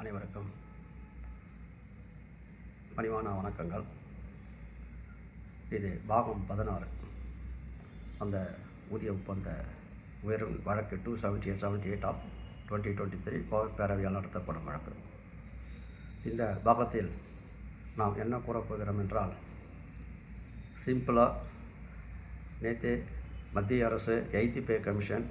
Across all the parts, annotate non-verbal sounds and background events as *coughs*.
அனைவருக்கும் பணிவான வணக்கங்கள். இது பாகம் பதினாறு. அந்த ஊதிய ஒப்பந்த உயர்வு வழக்கு two seventy eight seventy eight of twenty twenty three Kovai பேரவையால் நடத்தப்படும் வழக்கு. இந்த பாகத்தில் நாம் என்ன கூறப்போகிறோம் என்றால் சிம்பிளாக நேற்று மத்திய அரசு எய்தி பே கமிஷன்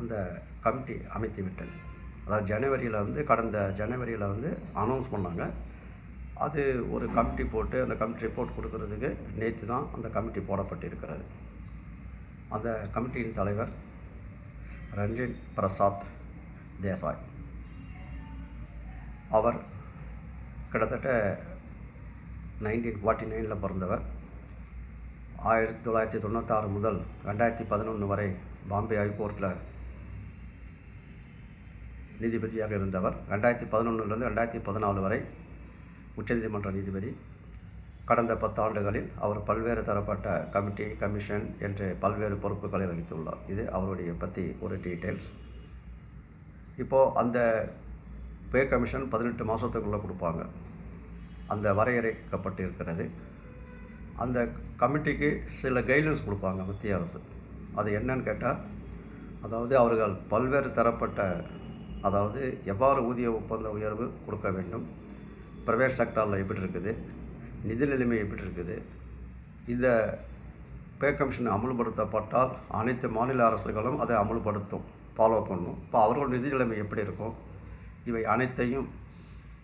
அந்த கமிட்டி அமைத்து விட்டது அதாவது ஜனவரியில் வந்து கடந்த ஜனவரியில் வந்து அனௌன்ஸ் பண்ணாங்க. அது ஒரு கமிட்டி போட்டு அந்த கமிட்டி ரிப்போர்ட் கொடுக்கறதுக்கு நேற்று தான் அந்த கமிட்டி போடப்பட்டிருக்கிறது. அந்த கமிட்டியின் தலைவர் ரஞ்சன் பிரசாத் தேசாய். அவர் கிட்டத்தட்ட நைன்டீன் ஃபார்ட்டி நைனில் பிறந்தவர். ஆயிரத்தி தொள்ளாயிரத்தி தொண்ணூத்தாறு முதல் ரெண்டாயிரத்தி பதினொன்று வரை பாம்பே ஹைகோர்ட்டில் நீதிபதியாக இருந்தவர். ரெண்டாயிரத்தி பதினொன்றுலேருந்து ரெண்டாயிரத்தி பதினாலு வரை உச்சநீதிமன்ற நீதிபதி. கடந்த பத்து ஆண்டுகளில் அவர் பல்வேறு தரப்பட்ட கமிட்டி கமிஷன் என்று பல்வேறு பொறுப்புகளை வகித்துள்ளார். இது அவருடைய பற்றி ஒரு டீட்டெயில்ஸ் இப்போது அந்த பே கமிஷன் பதினெட்டு மாதத்துக்குள்ளே கொடுப்பாங்க. அந்த வரையறைக்கப்பட்டு இருக்கிறது அந்த கமிட்டிக்கு சில கைட்லைன்ஸ் கொடுப்பாங்க மத்திய அரசு. அது என்னன்னு கேட்டால் அதாவது அவர்கள் பல்வேறு தரப்பட்ட அதாவது எவ்வாறு ஊதிய ஒப்பந்த உயர்வு கொடுக்க வேண்டும் ப்ரைவேட் செக்டாரில் எப்படி இருக்குது நிதி நிலைமை எப்படி இருக்குது இந்த பே கமிஷன் அமல்படுத்தப்பட்டால் அனைத்து மாநில அரசுகளும் அதை அமல்படுத்தும் ஃபாலோ பண்ணும். இப்போ அவர்கள் நிதி நிலைமை எப்படி இருக்கும்? இவை அனைத்தையும்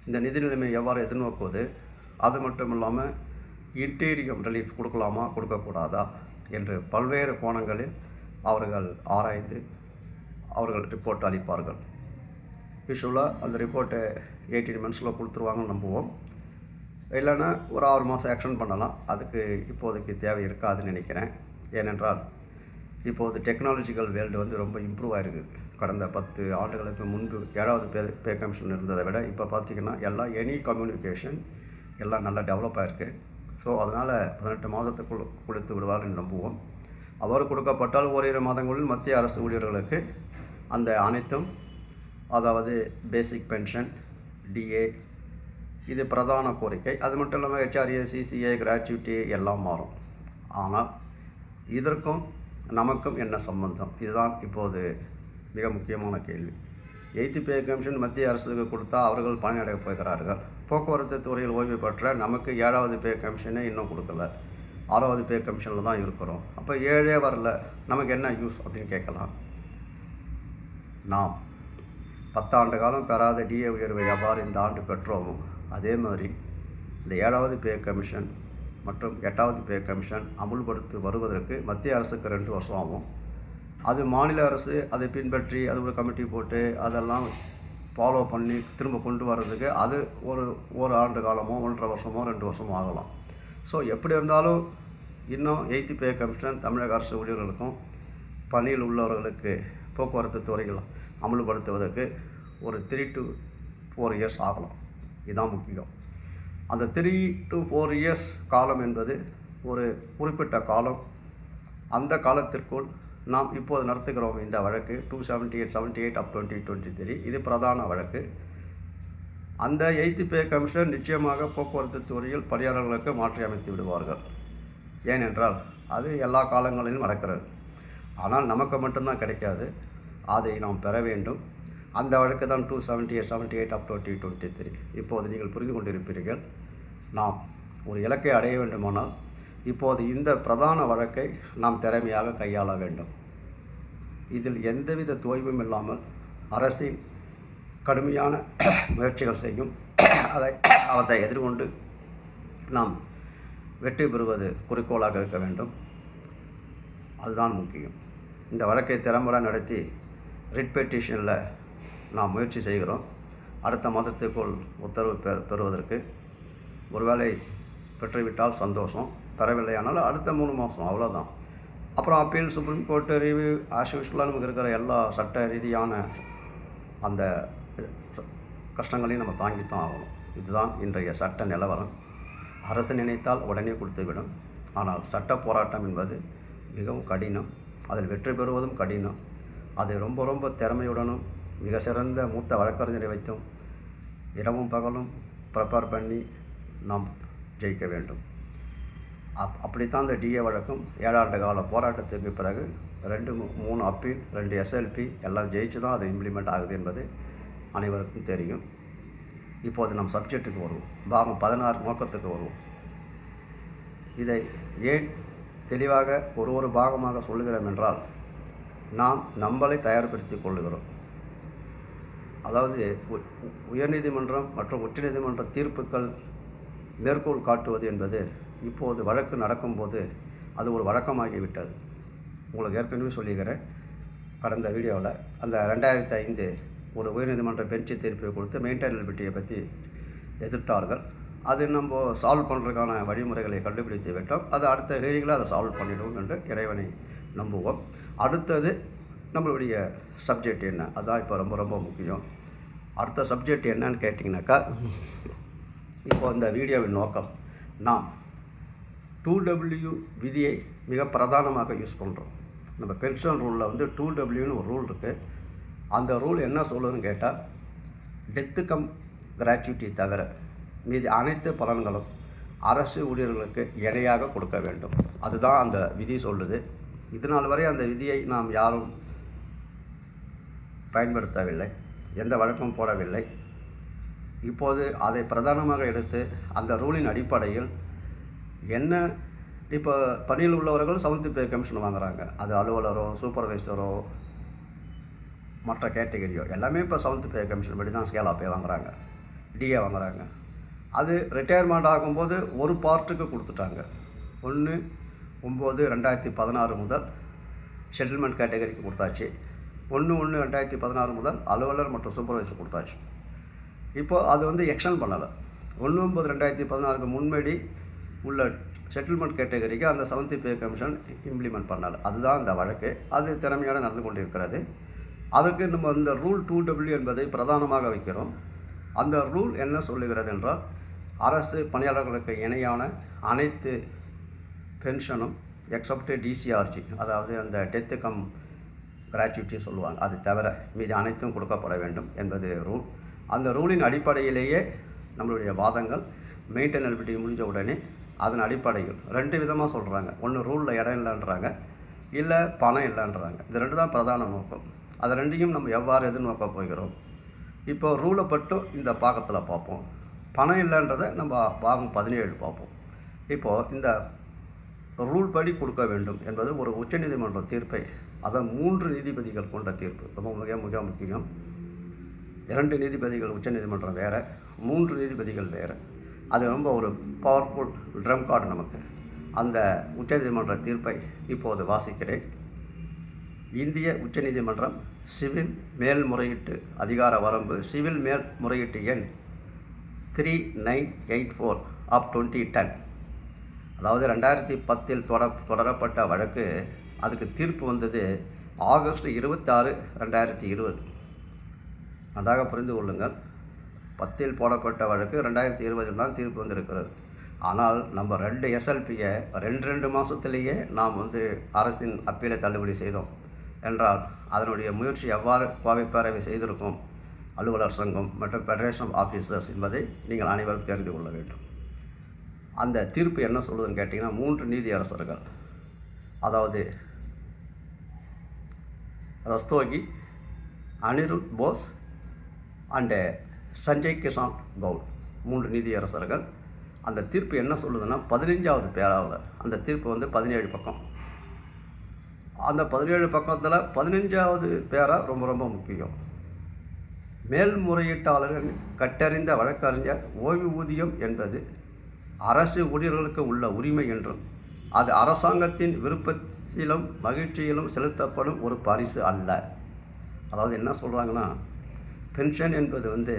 இந்த நிதி நிலைமை எவ்வாறு எதிர்நோக்குவது? அது மட்டும் இல்லாமல் இன்டீரியம் ரிலீஃப் கொடுக்கலாமா கொடுக்கக்கூடாதா என்று பல்வேறு கோணங்களில் அவர்கள் ஆராய்ந்து அவர்கள் ரிப்போர்ட் அளிப்பார்கள். யூஸ்வலாக அந்த ரிப்போர்ட்டை எயிட்டீன் மந்த்ஸில் கொடுத்துருவாங்கன்னு நம்புவோம். இல்லைன்னா ஒரு ஆறு மாதம் ஆக்ஷன் பண்ணலாம். அதுக்கு இப்போதைக்கு தேவை இருக்காதுன்னு நினைக்கிறேன். ஏனென்றால் இப்போது டெக்னாலஜிக்கல் வேர்ல்டு வந்து ரொம்ப இம்ப்ரூவ் ஆகிருக்கு கடந்த பத்து ஆண்டுகளுக்கு முன்பு ஏழாவது பே பே கமிஷன் இருந்ததை விட இப்போ பார்த்திங்கன்னா எல்லாம் எனி கம்யூனிகேஷன் எல்லாம் நல்லா டெவலப் ஆகிருக்கு ஸோ அதனால் பதினெட்டு மாதத்துக்குள் கொடுத்து விடுவார்னு நம்புவோம். அவர் கொடுக்கப்பட்டால் ஓரிரு மாதங்களில் மத்திய அரசு ஊழியர்களுக்கு அந்த அனைத்தும் அதாவது பேசிக் பென்ஷன் டிஏ இது பிரதான கோரிக்கை. அது மட்டும் இல்லாமல் ஹெச்ஆர்ஏ சிசிஏ கிராச்சுவிட்டி எல்லாம் மாறும். ஆனால் இதற்கும் நமக்கும் என்ன சம்பந்தம்? இதுதான் இப்போது மிக முக்கியமான கேள்வி. எய்த்து பே கமிஷன் மத்திய அரசுக்கு கொடுத்தா அவர்கள் பணியடைய போகிறார்கள். போக்குவரத்து துறையில் ஓய்வு பெற்ற நமக்கு ஏழாவது பே கமிஷனே இன்னும் கொடுக்கல. ஆறாவது பே கமிஷனில் தான் இருக்கிறோம். அப்போ ஏழே வரல. நமக்கு என்ன யூஸ் அப்படின்னு கேட்கலாம். நாம் பத்தாண்டு காலம் பெறாத டிஏ உயர்வை எவ்வாறு இந்த ஆண்டு பெற்றோமோ? அதே மாதிரி இந்த ஏழாவது பே கமிஷன் மற்றும் எட்டாவது பே கமிஷன் அமுல்படுத்தி வருவதற்கு மத்திய அரசுக்கு ரெண்டு வருஷம் ஆகும். அது மாநில அரசு அதை பின்பற்றி அது ஒரு கமிட்டி போட்டு அதெல்லாம் ஃபாலோ பண்ணி திரும்ப கொண்டு வர்றதுக்கு அது ஒரு ஒரு ஆண்டு காலமோ ஒன்றரை வருஷமோ ரெண்டு வருஷமோ ஆகலாம். ஸோ எப்படி இருந்தாலும் இன்னும் எய்த்து பே கமிஷன் தமிழக அரசு ஊழியர்களுக்கும் பணியில் உள்ளவர்களுக்கு போக்குவரத்து துறைகள் அமல்படுத்துவதற்கு ஒரு த்ரீ டு ஃபோர் இயர்ஸ் ஆகலாம். இதுதான் முக்கியம். அந்த த்ரீ டு ஃபோர் இயர்ஸ் காலம் என்பது ஒரு குறிப்பிட்ட காலம். அந்த காலத்திற்குள் நாம் இப்போது நடத்துகிறோம் இந்த வழக்கு two seventy eight seventy eight of twenty twenty three இது பிரதான வழக்கு. அந்த எய்த்து பே கமிஷன் நிச்சயமாக போக்குவரத்து துறையில் பணியாளர்களுக்கு மாற்றி அமைத்து விடுவார்கள். ஏனென்றால் அது எல்லா காலங்களிலும் நடக்கிறது. ஆனால் நமக்கு மட்டும்தான் கிடைக்காது. அதை நாம் பெற வேண்டும். அந்த வழக்கு தான் two seventy eight seventy eight of twenty twenty three இப்போது நீங்கள் புரிந்து கொண்டிருப்பீர்கள். நாம் ஒரு இலக்கை அடைய வேண்டுமானால் இப்போது இந்த பிரதான வழக்கை நாம் திறமையாக கையாள வேண்டும். இதில் எந்தவித தோய்வும் இல்லாமல் அரசின் கடுமையான *coughs* முயற்சிகள் செய்யும். *coughs* அதை *coughs* அவற்றை எதிர்கொண்டு நாம் வெற்றி பெறுவது குறிக்கோளாக இருக்க வேண்டும். அதுதான் முக்கியம். இந்த வழக்கை திறம்பட நடத்தி ரிட் பெட்டிஷனில் நாம் முயற்சி செய்கிறோம். அடுத்த மாதத்துக்குள் உத்தரவு பெ பெறுவதற்கு. ஒருவேளை பெற்றுவிட்டால் சந்தோஷம். பெறவில்லையானால் அடுத்த மூணு மாதம் அவ்வளோதான் அப்புறம் appeal supreme court review as யூஸ்வலாக நமக்கு இருக்கிற எல்லா சட்ட ரீதியான அந்த கஷ்டங்களையும் நம்ம தாங்கித்தான் ஆகணும். இதுதான் இன்றைய சட்ட நிலவரம். அரசு நினைத்தால் உடனே கொடுத்துவிடும். ஆனால் சட்ட போராட்டம் என்பது மிகவும் கடினம். அதில் வெற்றி பெறுவதும் கடினம். அதை ரொம்ப ரொம்ப திறமையுடனும் மிக சிறந்த மூத்த வழக்கறிஞரை வைத்தும் இரவும் பகலும் ப்ரிப்பேர் பண்ணி நாம் ஜெயிக்க வேண்டும். அப் அப்படித்தான் இந்த டிஏ வழக்கும் ஏழாண்டு கால போராட்டத்துக்கு பிறகு ரெண்டு மூ- மூணு அப்பீல் ரெண்டு எஸ்எல்பி எல்லாம் ஜெயிச்சு தான் அது இம்ப்ளிமெண்ட் ஆகுது என்பது அனைவருக்கும் தெரியும். இப்போது நம் சப்ஜெக்ட்டுக்கு வருவோம். பாகம் பதினாறு நோக்கத்துக்கு வருவோம். இதை ஏன் தெளிவாக ஒரு ஒரு பாகமாக சொல்லுகிறோம் என்றால் நாம் நம்மளை தயார்படுத்திக் கொள்ளுகிறோம். அதாவது உ- உயர்நீதிமன்றம் மற்றும் உச்சநீதிமன்ற தீர்ப்புகள் மேற்கோள் காட்டுவது என்பது இப்போது வழக்கு நடக்கும்போது அது ஒரு வழக்கமாகிவிட்டது. உங்களுக்கு ஏற்கனவே சொல்லிக்கிறேன் கடந்த வீடியோவில். அந்த ரெண்டாயிரத்தி ஐந்து ஒரு உயர்நீதிமன்ற பெஞ்சு தீர்ப்பை கொடுத்து மெயின்டைனபிலிட்டியை பற்றி எதிர்த்தார்கள். அது நம்ம சால்வ் பண்ணுறதுக்கான வழிமுறைகளை கண்டுபிடித்து விட்டோம். அது அடுத்த ஹேரிகளை அதை சால்வ் பண்ணிடுவோம் என்று இறைவனை நம்புவோம். அடுத்தது நம்மளுடைய சப்ஜெக்ட் என்ன? அதான் இப்போ ரொம்ப ரொம்ப முக்கியம். அடுத்த சப்ஜெக்ட் என்னன்னு கேட்டிங்கனாக்கா இப்போ இந்த வீடியோவின் நோக்கம் நாம் டூ டபிள்யூ விதியை மிக பிரதானமாக யூஸ் பண்ணுறோம் நம்ம பென்ஷன் ரூலில் வந்து டூ டபிள்யூன்னு ஒரு ரூல் இருக்குது அந்த ரூல் என்ன சொல்லுதுன்னு கேட்டால் டெத்து கம் கிராச்சுவிட்டி தவிர மீதி அனைத்து பலன்களும் அரசு ஊழியர்களுக்கு இணையாக கொடுக்க வேண்டும். அதுதான் அந்த விதி சொல்லுது. இதனால் வரை அந்த விதியை நாம் யாரும் பயன்படுத்தவில்லை. எந்த வழக்கமும் போடவில்லை. இப்போது அதை பிரதானமாக எடுத்து அந்த ரூலின் அடிப்படையில் என்ன இப்போ பணியில் உள்ளவர்கள் செவன்த் பே கமிஷன் வாங்குறாங்க. அது அலுவலரோ சூப்பர்வைசரோ மற்ற கேட்டகரியோ எல்லாமே இப்போ செவன்த் பே கமிஷன் படி தான் ஸ்கேலாக பே வாங்குறாங்க. டிஏ வாங்குறாங்க. அது ரிட்டையர்மெண்ட் ஆகும்போது ஒரு பார்ட்டுக்கு கொடுத்துட்டாங்க. ஒன்று ஒம்பது ரெண்டாயிரத்தி பதினாறு முதல் செட்டில்மெண்ட் கேட்டகரிக்கு கொடுத்தாச்சு. ஒன்று ஒன்று ரெண்டாயிரத்தி பதினாறு முதல் அலுவலர் மற்றும் சூப்பர்வைசர் கொடுத்தாச்சு. இப்போ அது வந்து எக்ஸ்டன் பண்ணலை. ஒன்று ஒம்பது ரெண்டாயிரத்தி பதினாறுக்கு முன்னாடி உள்ள செட்டில்மெண்ட் கேட்டகரிக்கு அந்த செவன்த் பே கமிஷன் இம்ப்ளிமெண்ட் பண்ணலை அதுதான் அந்த வழக்கு. அது திறமையாக நடந்து கொண்டிருக்கிறது. அதுக்கு நம்ம இந்த ரூல் டூ டபிள்யூ என்பதை பிரதானமாக வைக்கிறோம். அந்த ரூல் என்ன சொல்லுகிறது என்றால் அரசு பணியாளர்களுக்கு இணையான அனைத்து பென்ஷனும் எக்ஸப்ட் டிசிஆர்ஜி அதாவது அந்த டெத்து கம் கிராச்சுவிட்டி சொல்லுவாங்க. அது தவிர மீதி அனைத்தும் கொடுக்கப்பட வேண்டும் என்பது ரூல் அந்த ரூலின் அடிப்படையிலேயே நம்மளுடைய வாதங்கள் மெயின்டெனபிலிட்டி முடிஞ்ச உடனே அதன் அடிப்படையில் ரெண்டு விதமாக சொல்கிறாங்க ஒன்று ரூலில் இடம் இல்லைன்றாங்க இல்லை பணம் இல்லைன்றாங்க. இது ரெண்டு தான் பிரதான நோக்கம். அது ரெண்டையும் நம்ம எவ்வாறு எதிர்நோக்க போகிறோம்? இப்போ ரூலை மட்டும் இந்த பாக்கத்தில் பார்ப்போம். பணம் இல்லைன்றதை நம்ம பாகம் பதினேழு பார்ப்போம். இப்போது இந்த ரூல் படி கொடுக்க வேண்டும் என்பது ஒரு உச்சநீதிமன்ற தீர்ப்பை அதை மூன்று நீதிபதிகள் கொண்ட தீர்ப்பு. ரொம்ப மிக மிக முக்கியம். இரண்டு நீதிபதிகள் உச்சநீதிமன்றம் வேறு மூன்று நீதிபதிகள் வேறு. அது ரொம்ப ஒரு பவர்ஃபுல் ட்ரம் கார்டு நமக்கு. அந்த உச்சநீதிமன்ற தீர்ப்பை இப்போது வாசிக்கிறேன். இந்திய உச்சநீதிமன்றம் சிவில் மேல்முறையீட்டு அதிகார வரம்பு சிவில் மேல்முறையீட்டு எண் three nine eight four of twenty ten அதாவது ரெண்டாயிரத்தி பத்தில் தொட தொடரப்பட்ட வழக்கு அதுக்கு தீர்ப்பு வந்தது ஆகஸ்ட் இருபத்தாறு ரெண்டாயிரத்தி இருபது. நன்றாக புரிந்து கொள்ளுங்கள். பத்தில் போடப்பட்ட வழக்கு ரெண்டாயிரத்தி இருபதில் தான் தீர்ப்பு வந்திருக்கிறது. ஆனால் நம்ம ரெண்டு எஸ்எல்பியை ரெண்டு ரெண்டு மாதத்துலேயே நாம் வந்து அரசின் அப்பீலை தள்ளுபடி செய்தோம். என்றால் அதனுடைய முயற்சி எவ்வாறு கோவை பேரவை செய்திருக்கும்? அலுவலர் சங்கம் மற்றும் ஃபெடரேஷன் ஆஃப் ஆஃபீஸர்ஸ் என்பதை நீங்கள் அனைவரும் தெரிந்து கொள்ள வேண்டும். அந்த தீர்ப்பு என்ன சொல்லுதுன்னு கேட்டிங்கன்னா மூன்று நீதியரசர்கள் அதாவது ரஸ்தோகி அனிருத் போஸ் அண்டு சஞ்சய் கிஷான் கவுட் மூன்று நீதியரசர்கள் அந்த தீர்ப்பு என்ன சொல்லுதுன்னா பதினஞ்சாவது பேராவில் அந்த தீர்ப்பு வந்து பதினேழு பக்கம். அந்த பதினேழு பக்கத்தில் பதினஞ்சாவது பேரா ரொம்ப ரொம்ப முக்கியம். மேல்முறையீட்டாளர்கள் கட்டறிந்த வழக்கறிஞர் ஓய்வூதியம் என்பது அரசு ஊழியர்களுக்கு உள்ள உரிமை என்றும் அது அரசாங்கத்தின் விருப்பத்திலும் மகிழ்ச்சியிலும் செலுத்தப்படும் ஒரு பரிசு அல்ல. அதாவது என்ன சொல்கிறாங்கன்னா பென்ஷன் என்பது வந்து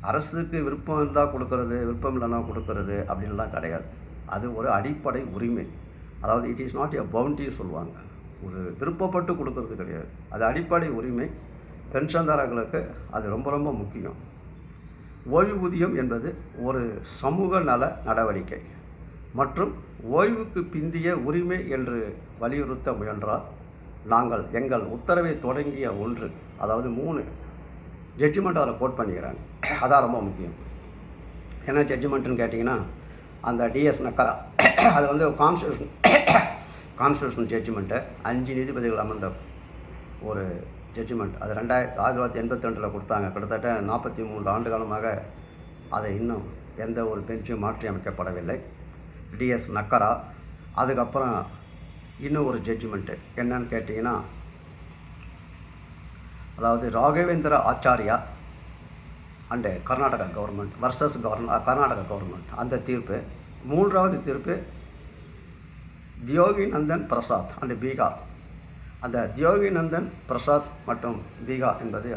அரசுக்கு விருப்பம் இருந்தால் கொடுக்கறது விருப்பம் இல்லைன்னா கொடுக்கறது அப்படின்லாம் கிடையாது. அது ஒரு அடிப்படை உரிமை. அதாவது it is not a bounty சொல்லுவாங்க. ஒரு விருப்பப்பட்டு கொடுக்கறது கிடையாது. அது அடிப்படை உரிமை. பென்ஷன்தாரர்களுக்கு அது ரொம்ப ரொம்ப முக்கியம். ஓய்வூதியம் என்பது ஒரு சமூக நல நடவடிக்கை. மற்றும் ஓய்வுக்கு பிந்திய உரிமை என்று வலியுறுத்த முயன்றால் நாங்கள் எங்கள் உத்தரவை தொடங்கிய ஒன்று அதாவது மூணு ஜட்ஜ்மெண்ட் அதில் கோட் பண்ணிக்கிறாங்க. அதான் ரொம்ப முக்கியம். என்ன ஜட்ஜ்மெண்ட்டுன்னு கேட்டிங்கன்னா அந்த டிஎஸ் நக்கரா அது வந்து கான்ஸ்டியூஷன் கான்ஸ்டியூஷன் ஜட்ஜ்மெண்ட்டு அஞ்சு நீதிபதிகள் அமர்ந்த ஒரு ஜட்ஜ்மெண்ட் அது ரெண்டாயிரத்தி ஆயிரத்தி தொள்ளாயிரத்தி எண்பத்தி ரெண்டில் கொடுத்தாங்க. கிட்டத்தட்ட நாற்பத்தி மூன்று ஆண்டு காலமாக அதை இன்னும் எந்த ஒரு பெஞ்சும் மாற்றி அமைக்கப்படவில்லை டிஎஸ் நக்கரா. அதுக்கப்புறம் இன்னும் ஒரு ஜட்ஜ்மெண்ட்டு என்னன்னு கேட்டிங்கன்னா அதாவது Raghavendra Acharya and Karnataka government versus கவர்ன Karnataka government அந்த தீர்ப்பு. மூன்றாவது தீர்ப்பு தியோகி நந்தன் பிரசாத் அண்டு பீகார். அந்த தியோகி நந்தன் பிரசாத் மற்றும் பீகா என்பது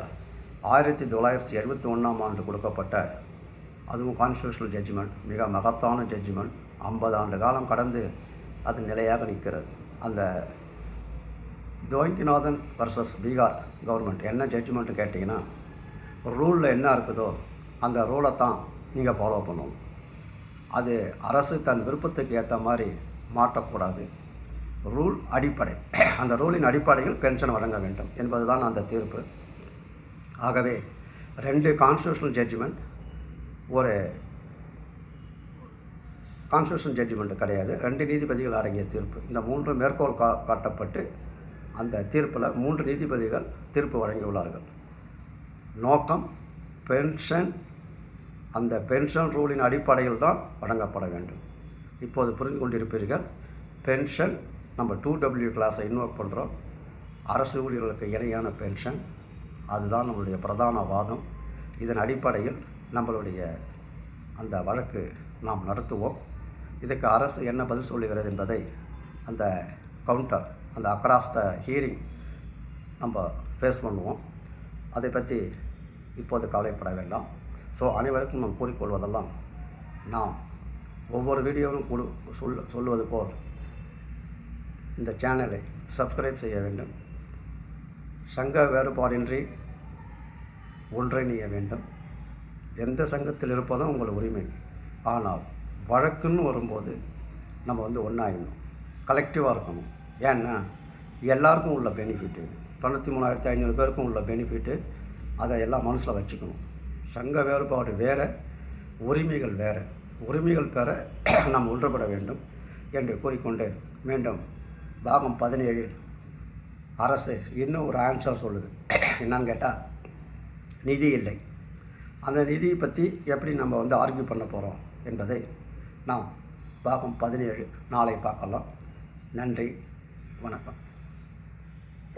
ஆயிரத்தி தொள்ளாயிரத்தி எழுபத்தி ஒன்றாம் ஆண்டு கொடுக்கப்பட்ட அதுவும் கான்ஸ்டியூஷனல் ஜட்ஜ்மெண்ட் மிக மகத்தான ஜட்ஜ்மெண்ட் ஐம்பது ஆண்டு காலம் கடந்து அது நிலையாக நிற்கிறது. அந்த ஜோங்கிநாதன் வர்சஸ் பீகார் கவர்மெண்ட் என்ன ஜட்ஜ்மெண்ட்டு கேட்டிங்கன்னா ரூலில் என்ன இருக்குதோ அந்த ரூலை தான் நீங்கள் ஃபாலோ பண்ணணும். அது அரசு தன் விருப்பத்துக்கு ஏற்ற மாதிரி மாற்றக்கூடாது. ரூல் அடிப்படை. *clears throat* அந்த ரூலின் அடிப்படையில் பென்ஷன் வழங்க வேண்டும் என்பதுதான் அந்த தீர்ப்பு. ஆகவே ரெண்டு கான்ஸ்டியூஷனல் ஜட்ஜ்மெண்ட் ஒரு கான்ஸ்டியூஷன் ஜட்ஜ்மெண்ட் கிடையாது ரெண்டு நீதிபதிகள் அடங்கிய தீர்ப்பு. இந்த மூன்று மேற்கோள் கா காட்டப்பட்டு அந்த தீர்ப்பில் மூன்று நீதிபதிகள் தீர்ப்பு வழங்கியுள்ளார்கள். நோக்கம் பென்ஷன் அந்த பென்ஷன் ரூலின் அடிப்படையில் தான் வழங்கப்பட வேண்டும். இப்போது புரிந்து கொண்டிருப்பீர்கள் பென்ஷன் நம்ம டூ டபிள்யூ கிளாஸை இன்வோக் பண்ணுறோம் அரசு ஊழியர்களுக்கு இணையான பென்ஷன் அதுதான் நம்மளுடைய பிரதான வாதம். இதன் அடிப்படையில் நம்மளுடைய அந்த வழக்கு நாம் நடத்துவோம். இதுக்கு அரசு என்ன பதில் சொல்லுகிறது என்பதை அந்த கவுண்டர் அந்த அக்ராஸ் த ஹியரிங் நம்ம ஃபேஸ் பண்ணுவோம். அதை பற்றி இப்போது கவலைப்பட வேண்டாம். ஸோ அனைவருக்கும் நாம் கூறிக்கொள்வதெல்லாம் நாம் ஒவ்வொரு வீடியோவும் கொடு சொல் சொல்லுவது போல் இந்த சேனலை சப்ஸ்கிரைப் செய்ய வேண்டும். சங்க வேறுபாடின்றி ஒன்றிணைய வேண்டும். எந்த சங்கத்தில் இருப்பதும் உங்கள் உரிமை. ஆனால் வழக்குன்னு வரும்போது நம்ம வந்து ஒன்றாயிடணும் கலெக்டிவாக இருக்கணும். ஏன்னா எல்லாருக்கும் உள்ள பெனிஃபிட்டு தொண்ணூற்றி மூணாயிரத்தி ஐநூறு பேருக்கும் உள்ள பெனிஃபிட்டு அதை எல்லாம் மனசில் வச்சுக்கணும். சங்க வேறுபாடு வேறு உரிமைகள் வேறு. உரிமைகள் பெற *clears throat* நாம் ஒன்றுபட வேண்டும் என்று கூறிக்கொண்டு மீண்டும் பாகம் பதினேழில் அரசு இன்னும் ஒரு ஆன்சர் சொல்லுது. என்னன்னு கேட்டால் நிதி இல்லை. அந்த நிதியை பற்றி எப்படி நம்ம வந்து ஆர்கியூ பண்ண போகிறோம் என்பதை நாம் பாகம் பதினேழு நாளை பார்க்கலாம். நன்றி வணக்கம்.